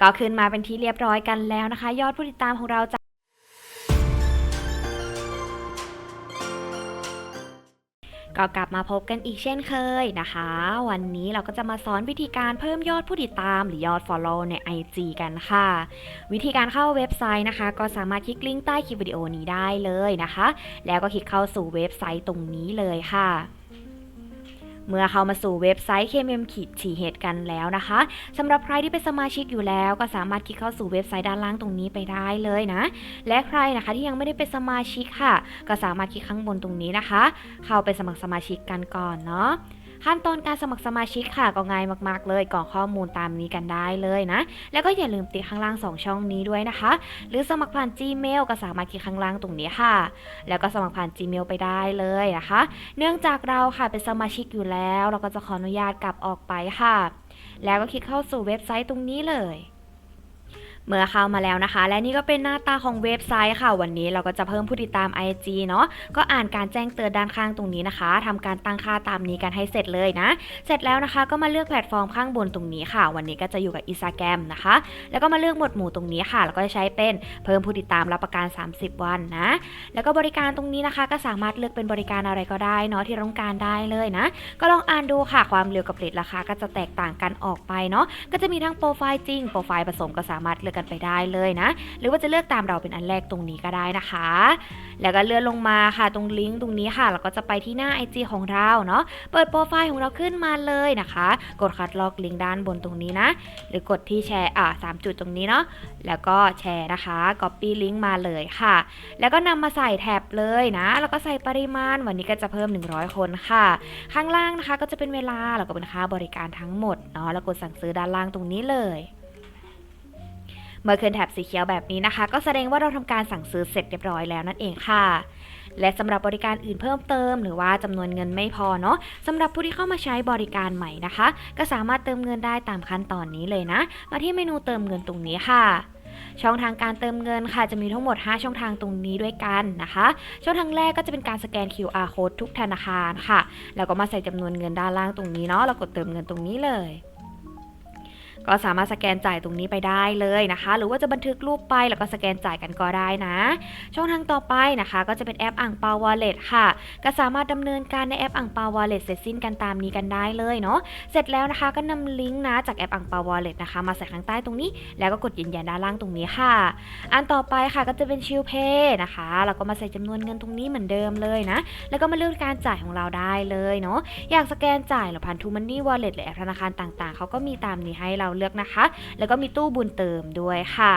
ก็ขึ้นมาเป็นที่เรียบร้อยกันแล้วนะคะ ยอดผู้ติดตามของเราจะก็กลับมาพบกันอีกเช่นเคยนะคะ วันนี้เราก็จะมาสอนวิธีการเพิ่มยอดผู้ติดตามหรือยอด Follow ใน IG กันค่ะ วิธีการเข้าเว็บไซต์นะคะ ก็สามารถคลิกลิงก์ใต้คลิปวิดีโอนี้ได้เลยนะคะ แล้วก็คลิกเข้าสู่เว็บไซต์ตรงนี้เลยค่ะ เมื่อเข้ามาสู่เว็บไซต์ KMM ขีดฉีเหตุกันแล้วนะคะสำหรับใครที่เป็นสมาชิกอยู่แล้ว ก็สามารถคลิกเข้าสู่เว็บไซต์ด้านล่างตรงนี้ไปได้เลยนะ และใครนะคะที่ยังไม่ได้เป็นสมาชิกค่ะ ก็สามารถคลิกข้างบนตรงนี้นะคะ เข้าไปสมัครสมาชิกกันก่อนเนาะ ขั้นตอนการสมัครสมาชิกค่ะก็ง่ายมากๆ เลยกรอกข้อมูลตามนี้กันได้เลยนะ แล้วก็อย่าลืมติดข้างล่าง 2 ช่องนี้ด้วยนะคะ หรือสมัครผ่าน Gmail ก็สามารถคลิกข้างล่างตรงนี้ค่ะ แล้วก็สมัครผ่าน Gmail ไปได้เลยนะคะ เนื่องจากเราค่ะเป็นสมาชิกอยู่แล้ว เราก็จะขออนุญาตกลับออกไปค่ะ แล้วก็คลิกเข้าสู่เว็บไซต์ตรงนี้เลย เมื่อเข้ามาแล้วนะคะ และนี่ก็เป็นหน้าตาของเว็บไซต์ค่ะ วันนี้เราก็จะเพิ่มผู้ติดตาม IG เนาะก็อ่านการแจ้งเตือนด้านข้างตรงนี้นะคะทำการตั้งค่าตามนี้กันให้เสร็จเลยนะ เสร็จแล้วนะคะ ก็มาเลือกแพลตฟอร์มข้างบนตรงนี้ค่ะ วันนี้ก็จะอยู่กับ Instagram นะคะ แล้วก็มาเลือกหมวดหมู่ตรงนี้ค่ะ แล้วก็จะใช้เป็นเพิ่มผู้ติดตามรับประกัน 30 วันนะ แล้วก็บริการตรงนี้นะคะ ก็สามารถเลือกเป็นบริการอะไรก็ได้เนาะที่ต้องการได้เลยนะ ก็ลองอ่านดูค่ะความเร็วกับเรทราคาก็จะแตกต่างกันออกไปเนาะก็จะมีทั้งโปรไฟล์จริงโปรไฟล์ผสมก็สามารถเลือกกันไปได้เลยนะ หรือว่าจะเลือกตามเราเป็นอันแรกตรงนี้ก็ได้นะคะ แล้วก็เลื่อนลงมาค่ะตรงลิงก์ตรงนี้ค่ะแล้วก็จะไปที่หน้า IG ของเราเนาะเปิดโปรไฟล์ของเราขึ้นมาเลยนะคะ กดคัดลอกลิงก์ด้านบนตรงนี้นะ หรือกดที่แชร์อ่าสามจุดตรงนี้เนาะแล้วก็แชร์นะคะ Copy ลิงก์มาเลยค่ะ แล้วก็นำมาใส่แท็บเลยนะ แล้วก็ใส่ปริมาณวันนี้ก็จะเพิ่ม 100 คนค่ะ ข้างล่างนะคะก็จะเป็นเวลาแล้วก็เป็นค่าบริการทั้งหมดเนาะแล้วกดสั่งซื้อด้านล่างตรงนี้เลย เมื่อขึ้นแท็บสีเขียวแบบนี้นะคะ ก็แสดงว่าเราทำการสั่งซื้อเสร็จเรียบร้อยแล้วนั่นเองค่ะ และสำหรับบริการอื่นเพิ่มเติม หรือว่าจำนวนเงินไม่พอเนาะสำหรับผู้ที่เข้ามาใช้บริการใหม่นะคะ ก็สามารถเติมเงินได้ตามขั้นตอนนี้เลยนะมาที่เมนูเติมเงินตรงนี้ค่ะช่องทางการเติมเงินค่ะจะมีทั้งหมด 5 ช่องทางตรงนี้ด้วยกันนะคะ ช่องทางแรกก็จะเป็นการสแกน QR code ทุกธนาคารค่ะ แล้วก็มาใส่จำนวนเงินด้านล่างตรงนี้เนาะแล้วกดเติมเงินตรงนี้เลย ก็สามารถสแกนจ่ายตรงนี้ไปได้เลยนะคะ หรือว่าจะบันทึกรูปไปแล้วก็สแกนจ่ายกันก็ได้นะ ช่องทางต่อไปนะคะ ก็จะเป็นแอปอ่างเปาวอลเล็ตค่ะ ก็สามารถดำเนินการในแอปอ่างเปาวอลเล็ตเสร็จสิ้นกันตามนี้กันได้เลยเนาะเสร็จแล้วนะคะก็นำลิงก์นะจากแอปอ่างเปาวอลเล็ตนะคะ มาใส่ข้างใต้ตรงนี้ แล้วก็กดยืนยันด้านล่างตรงนี้ค่ะ อันต่อไปค่ะก็จะเป็นชิลเพย์นะคะแล้วก็มาใส่จำนวนเงินตรงนี้เหมือนเดิมเลยนะ แล้วก็มาเลือกการจ่ายของเราได้เลยเนาะอยากสแกนจ่ายหรือผ่านทูมันนี่วอลเล็ตหรือแอปธนาคารต่างๆเขาก็มีตามนี้ให้เราเลือกนะคะ แล้วก็มีตู้บุญเติมด้วยค่ะ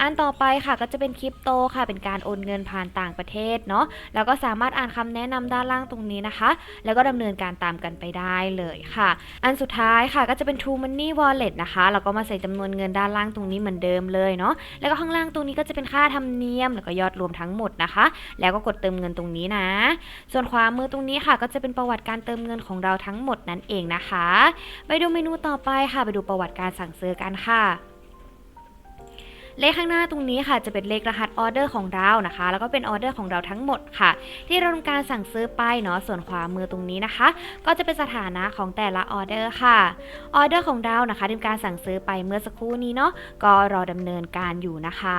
อันต่อไปค่ะก็จะเป็นคริปโตค่ะ เป็นการโอนเงินผ่านต่างประเทศเนาะ แล้วก็สามารถอ่านคำแนะนำด้านล่างตรงนี้นะคะ แล้วก็ดำเนินการตามกันไปได้เลยค่ะ อันสุดท้ายค่ะก็จะเป็น True Money Wallet นะคะ แล้วก็มาใส่จำนวนเงินด้านล่างตรงนี้เหมือนเดิมเลยเนาะ แล้วก็ข้างล่างตรงนี้ก็จะเป็นค่าธรรมเนียม แล้วก็ยอดรวมทั้งหมดนะคะ แล้วก็กดเติมเงินตรงนี้นะ ส่วนขวามือตรงนี้ค่ะ ก็จะเป็นประวัติการเติมเงินของเราทั้งหมดนั่นเองนะคะ ไปดูเมนูต่อไปค่ะ ไปดูประวัติการสั่งซื้อกันค่ะ เลขข้างหน้าตรงนี้ค่ะจะเป็นเลขรหัสออเดอร์ของเรานะคะ แล้วก็เป็นออเดอร์ของเราทั้งหมดค่ะ ที่เราทำการสั่งซื้อไปเนาะส่วนขวามือตรงนี้นะคะ ก็จะเป็นสถานะของแต่ละออเดอร์ค่ะออเดอร์ของเรานะคะทำการสั่งซื้อไปเมื่อสักครู่นี้เนาะก็รอดำเนินการอยู่นะคะ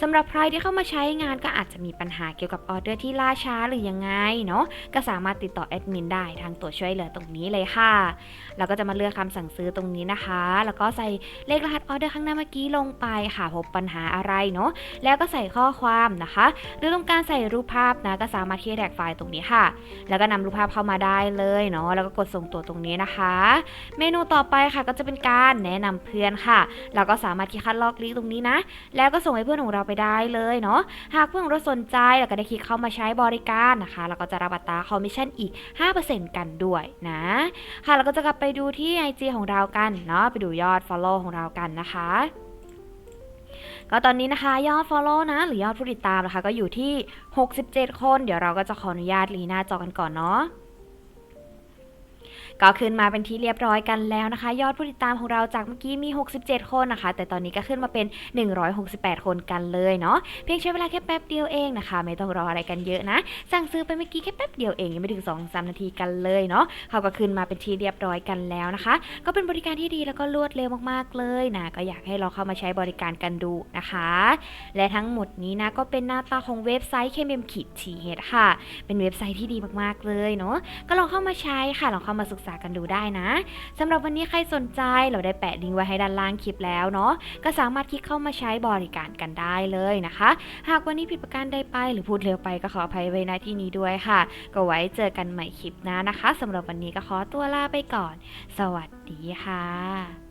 สำหรับใครที่เข้ามาใช้งานก็อาจจะมีปัญหาเกี่ยวกับออเดอร์ที่ล่าช้าหรือยังไงเนาะก็สามารถติดต่อแอดมินได้ทางตัวช่วยเหลือตรงนี้เลยค่ะเราก็จะมาเลือกคำสั่งซื้อตรงนี้นะคะ แล้วก็ใส่เลขรหัสออเดอร์ข้างหน้าเมื่อกี้ลงไปค่ะพบปัญหาอะไรเนาะแล้วก็ใส่ข้อความนะคะ หรือต้องการใส่รูปภาพนะก็สามารถที่จะแท็กไฟล์ตรงนี้ค่ะ แล้วก็นำรูปภาพเข้ามาได้เลยเนาะแล้วก็กดส่งตัวตรงนี้นะคะ เมนูต่อไปค่ะก็จะเป็นการแนะนำเพื่อนค่ะเราก็สามารถคลิกคัดลอกลิงก์ตรงนี้นะ แล้วก็ส่งให้เพื่อนของเราไปได้เลยเนาะหากเพื่อนของเราสนใจแล้วก็ได้คลิกเข้ามาใช้บริการนะคะแล้วก็จะรับอัตราคอมมิชชั่นอีก 5%กันด้วยนะค่ะเราก็จะกลับไปดูที่ IG ของเรากันเนาะไปดูยอด Follow ของเรากันนะคะ ก็ตอนนี้นะคะยอด Follow นะ หรือยอดผู้ติดตามนะคะ ก็อยู่ที่ 67 คน เดี๋ยวเราก็จะขออนุญาตรีหน้าจอกันก่อนเนาะ ก็ขึ้นมาเป็นที่เรียบร้อยกันแล้วนะคะ ยอดผู้ติดตามของเราจากเมื่อกี้มี 67 คนนะคะ แต่ตอนนี้ก็ขึ้นมาเป็น 168 คนกันเลยเนาะเพียงใช้เวลาแค่แป๊บเดียวเองนะคะ ไม่ต้องรออะไรกันเยอะนะ สั่งซื้อไปเมื่อกี้แค่แป๊บเดียวเองยังไม่ถึง2 3นาทีกันเลยเนาะเขาก็ขึ้นมาเป็นที่เรียบร้อยกันแล้วนะคะ ก็เป็นบริการที่ดีแล้วก็รวดเร็วมากๆเลยนะก็อยากให้เราเข้ามาใช้บริการกันดูนะคะ และทั้งหมดนี้นะก็เป็นหน้าตาของเว็บไซต์ KMM ขีด TH ค่ะ เป็นเว็บไซต์ที่ดีมากๆเลยเนาะก็ลองเข้ามาใช้ค่ะลองเข้ามาศึกษากันดูได้นะสำหรับวันนี้ใครสนใจเราได้แปะลิงก์ไว้ให้ด้านล่างคลิปแล้วเนาะก็สามารถคลิกเข้ามาใช้บริการกันได้เลยนะคะ หากวันนี้ผิดประการใดไปหรือพูดเร็วไปก็ขออภัยไว้ณที่นี้ด้วยค่ะ ก็ไว้เจอกันใหม่คลิปหน้านะคะสำหรับวันนี้ก็ขอตัวลาไปก่อน สวัสดีค่ะ